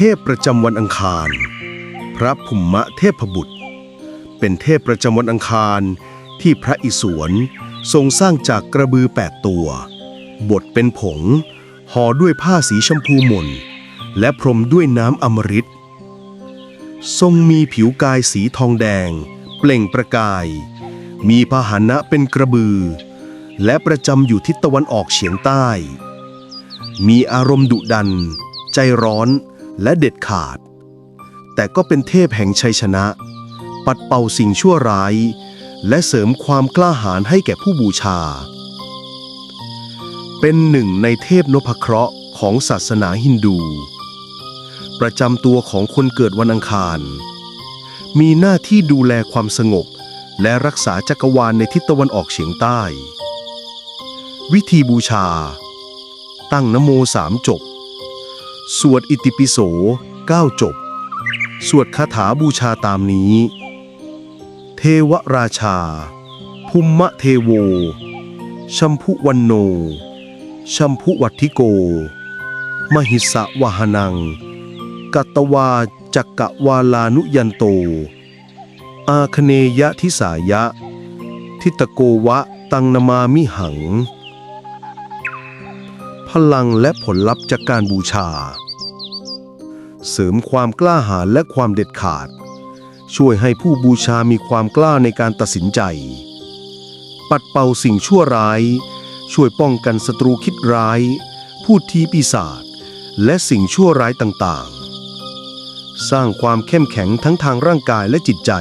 ทพประจำวันอังคาร พระภุมมะเทพบุตร เป็นเทพประจำวันอังคารที่พระอิศวรทรงสร้างจากกระบือแปดตัว บดเป็นผง ห่อด้วยผ้าสีชมพูหม่น และพรมด้วยน้ำอมฤต ทรงมีผิวกายสีทองแดง เปล่งประกาย มีพาหนะเป็นกระบือ และประจำอยู่ทิศตะวันออกเฉียงใต้ มีอารมณ์ดุดัน ใจร้อน และเด็ดขาด แต่ก็เป็นเทพแห่งชัยชนะ ปัดเป่าสิ่งชั่วร้าย และเสริมความกล้าหาญให้แก่ผู้บูชา เป็นหนึ่งในเทพนพเคราะห์ของศาสนาฮินดู ประจำตัวของคนเกิดวันอังคาร มีหน้าที่ดูแลความสงบ และรักษาจักรวาลในทิศตะวันออกเฉียงใต้ วิธีบูชา ตั้งนโมสามจบ สวดอิติปิโสเก้าจบ สวดคาถาบูชาตามนี้ เทวราชาภูมมะเทโว ชัมพุวันโน ชัมพุวัติโก มหิสะวหนัง กัตตวาจักกะวาลานุยันโต อาคเนยะทิสายะ ทิตโกวะตังนมามิหัง พลังและผลลัพธ์จากการบูชา เสริมความกล้าหาญและความเด็ดขาด ช่วยให้ผู้บูชามีความกล้าในการตัดสินใจ ปัดเป่าสิ่งชั่วร้าย ช่วยป้องกันศัตรูคิดร้าย พูดทีปีศาจและสิ่งชั่วร้ายต่างๆ สร้างความเข้มแข็งทั้งทางร่างกายและจิตใจ